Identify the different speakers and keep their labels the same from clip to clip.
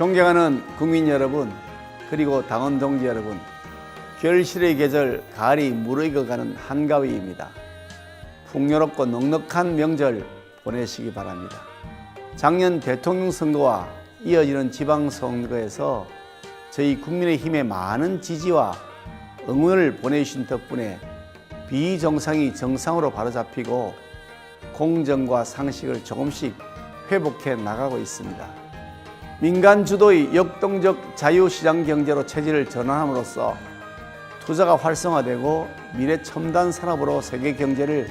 Speaker 1: 존경하는 국민 여러분, 그리고 당원 동지 여러분, 결실의 계절 가을이 무르익어가는 한가위입니다. 풍요롭고 넉넉한 명절 보내시기 바랍니다. 작년 대통령 선거와 이어지는 지방선거에서 저희 국민의힘의 많은 지지와 응원을 보내주신 덕분에 비정상이 정상으로 바로잡히고 공정과 상식을 조금씩 회복해 나가고 있습니다. 민간 주도의 역동적 자유시장 경제로 체질을 전환함으로써 투자가 활성화되고 미래 첨단 산업으로 세계 경제를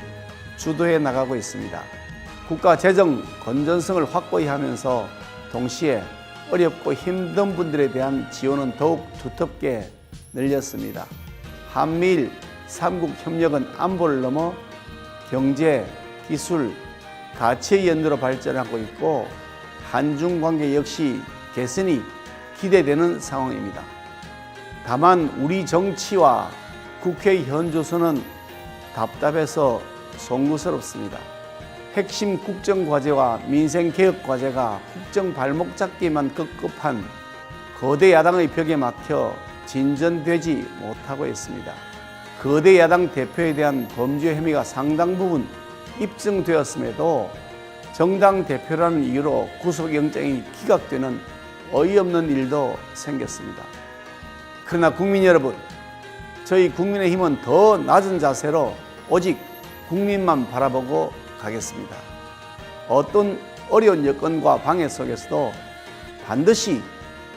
Speaker 1: 주도해 나가고 있습니다. 국가 재정 건전성을 확고히 하면서 동시에 어렵고 힘든 분들에 대한 지원은 더욱 두텁게 늘렸습니다. 한미일 삼국 협력은 안보를 넘어 경제, 기술, 가치의 연대로 발전하고 있고 한중 관계 역시 개선이 기대되는 상황입니다. 다만 우리 정치와 국회 현조선은 답답해서 송구스럽습니다. 핵심 국정 과제와 민생 개혁 과제가 국정 발목 잡기만 급급한 거대 야당의 벽에 막혀 진전되지 못하고 있습니다. 거대 야당 대표에 대한 범죄 혐의가 상당 부분 입증되었음에도 정당 대표라는 이유로 구속영장이 기각되는 어이없는 일도 생겼습니다. 그러나 국민 여러분, 저희 국민의힘은 더 낮은 자세로 오직 국민만 바라보고 가겠습니다. 어떤 어려운 여건과 방해 속에서도 반드시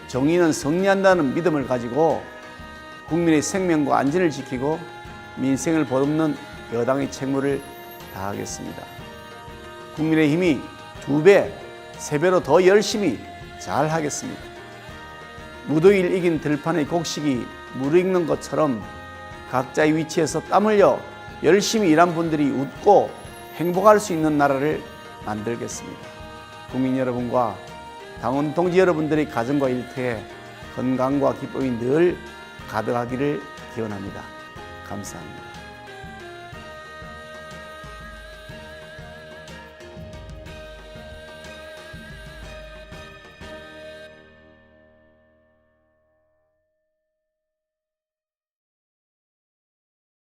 Speaker 1: 정의는 승리한다는 믿음을 가지고 국민의 생명과 안전을 지키고 민생을 보듬는 여당의 책무를 다하겠습니다. 국민의힘이 두 배, 세 배로 더 열심히 잘 하겠습니다. 무더위를 이긴 들판의 곡식이 무르익는 것처럼 각자의 위치에서 땀 흘려 열심히 일한 분들이 웃고 행복할 수 있는 나라를 만들겠습니다. 국민 여러분과 당원 동지 여러분들의 가정과 일터에 건강과 기쁨이 늘 가득하기를 기원합니다. 감사합니다.